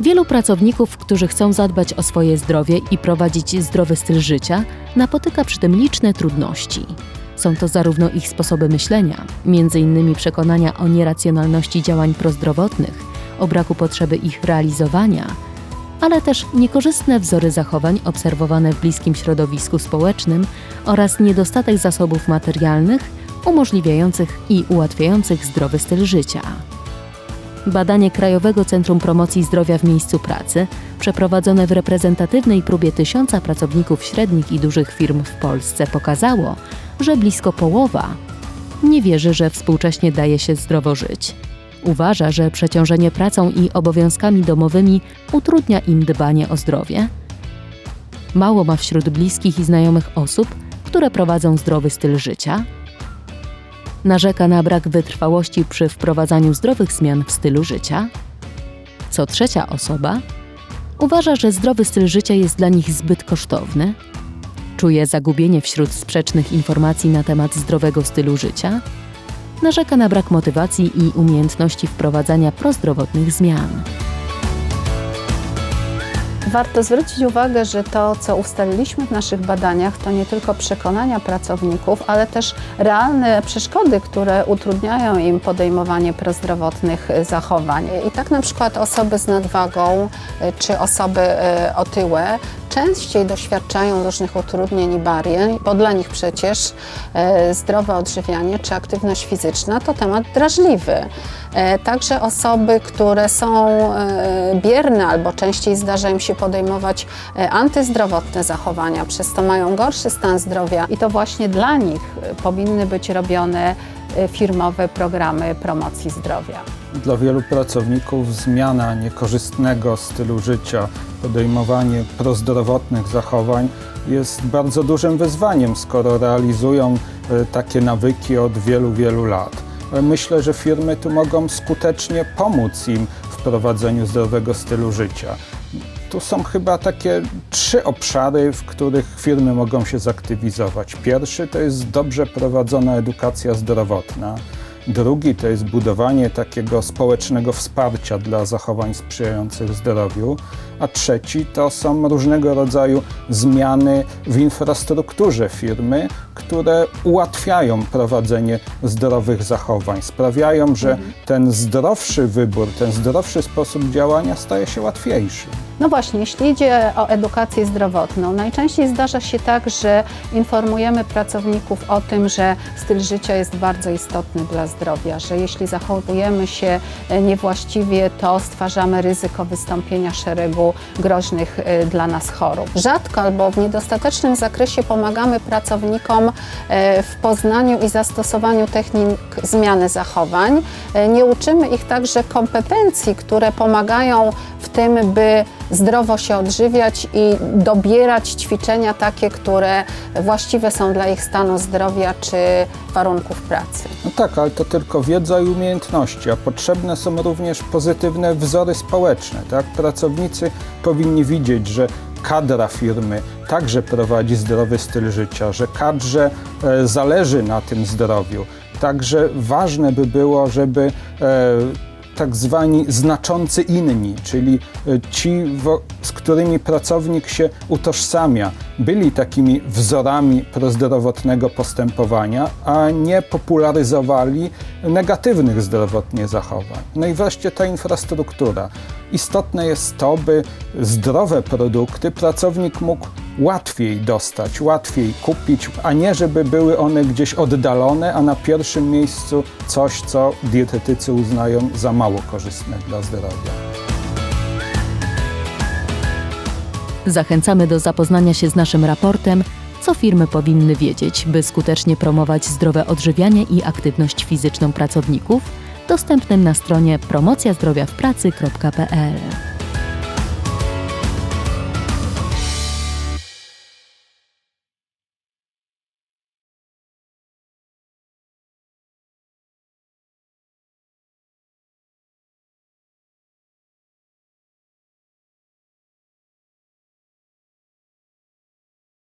Wielu pracowników, którzy chcą zadbać o swoje zdrowie i prowadzić zdrowy styl życia, napotyka przy tym liczne trudności. Są to zarówno ich sposoby myślenia, m.in. przekonania o nieracjonalności działań prozdrowotnych, o braku potrzeby ich realizowania, ale też niekorzystne wzory zachowań obserwowane w bliskim środowisku społecznym oraz niedostatek zasobów materialnych umożliwiających i ułatwiających zdrowy styl życia. Badanie Krajowego Centrum Promocji Zdrowia w Miejscu Pracy, przeprowadzone w reprezentatywnej próbie tysiąca pracowników średnich i dużych firm w Polsce, pokazało, że blisko połowa nie wierzy, że współcześnie daje się zdrowo żyć. Uważa, że przeciążenie pracą i obowiązkami domowymi utrudnia im dbanie o zdrowie. Mało ma wśród bliskich i znajomych osób, które prowadzą zdrowy styl życia. Narzeka na brak wytrwałości przy wprowadzaniu zdrowych zmian w stylu życia. Co trzecia osoba uważa, że zdrowy styl życia jest dla nich zbyt kosztowny. Czuje zagubienie wśród sprzecznych informacji na temat zdrowego stylu życia narzeka na brak motywacji i umiejętności wprowadzania prozdrowotnych zmian. Warto zwrócić uwagę, że to, co ustaliliśmy w naszych badaniach, to nie tylko przekonania pracowników, ale też realne przeszkody, które utrudniają im podejmowanie prozdrowotnych zachowań. I tak na przykład osoby z nadwagą e, czy osoby e, otyłe częściej doświadczają różnych utrudnień i barier, bo dla nich przecież zdrowe odżywianie czy aktywność fizyczna to temat drażliwy. Także osoby, które są bierne albo częściej zdarza im się podejmować antyzdrowotne zachowania, przez to mają gorszy stan zdrowia i to właśnie dla nich powinny być robione firmowe programy promocji zdrowia. Dla wielu pracowników zmiana niekorzystnego stylu życia, podejmowanie prozdrowotnych zachowań jest bardzo dużym wyzwaniem, skoro realizują takie nawyki od wielu, wielu lat. Myślę, że firmy tu mogą skutecznie pomóc im w prowadzeniu zdrowego stylu życia. Tu są chyba takie trzy obszary, w których firmy mogą się zaktywizować. Pierwszy to jest dobrze prowadzona edukacja zdrowotna. Drugi to jest budowanie takiego społecznego wsparcia dla zachowań sprzyjających zdrowiu, a trzeci to są różnego rodzaju zmiany w infrastrukturze firmy, które ułatwiają prowadzenie zdrowych zachowań, sprawiają, że ten zdrowszy wybór, ten zdrowszy sposób działania staje się łatwiejszy. No właśnie, jeśli idzie o edukację zdrowotną, najczęściej zdarza się tak, że informujemy pracowników o tym, że styl życia jest bardzo istotny dla zdrowia, że jeśli zachowujemy się niewłaściwie, to stwarzamy ryzyko wystąpienia szeregu groźnych e, dla nas chorób. Rzadko albo w niedostatecznym zakresie pomagamy pracownikom e, w poznaniu i zastosowaniu technik zmiany zachowań. E, nie uczymy ich także kompetencji, które pomagają w tym, by zdrowo się odżywiać i dobierać ćwiczenia takie, które właściwe są dla ich stanu zdrowia czy warunków pracy. No tak, ale to tylko wiedza i umiejętności, a potrzebne są również pozytywne wzory społeczne. Tak? Pracownicy powinni widzieć, że kadra firmy także prowadzi zdrowy styl życia, że kadrze e, zależy na tym zdrowiu. Także ważne by było, żeby e, tak zwani znaczący inni, czyli e, ci, z którymi pracownik się utożsamia, byli takimi wzorami prozdrowotnego postępowania, a nie popularyzowali negatywnych zdrowotnie zachowań. No i wreszcie ta infrastruktura. Istotne jest to, by zdrowe produkty pracownik mógł łatwiej dostać, łatwiej kupić, a nie żeby były one gdzieś oddalone, a na pierwszym miejscu coś, co dietetycy uznają za mało korzystne dla zdrowia. Zachęcamy do zapoznania się z naszym raportem, co firmy powinny wiedzieć, by skutecznie promować zdrowe odżywianie i aktywność fizyczną pracowników, dostępnym na stronie promocjazdrowiawpracy.pl.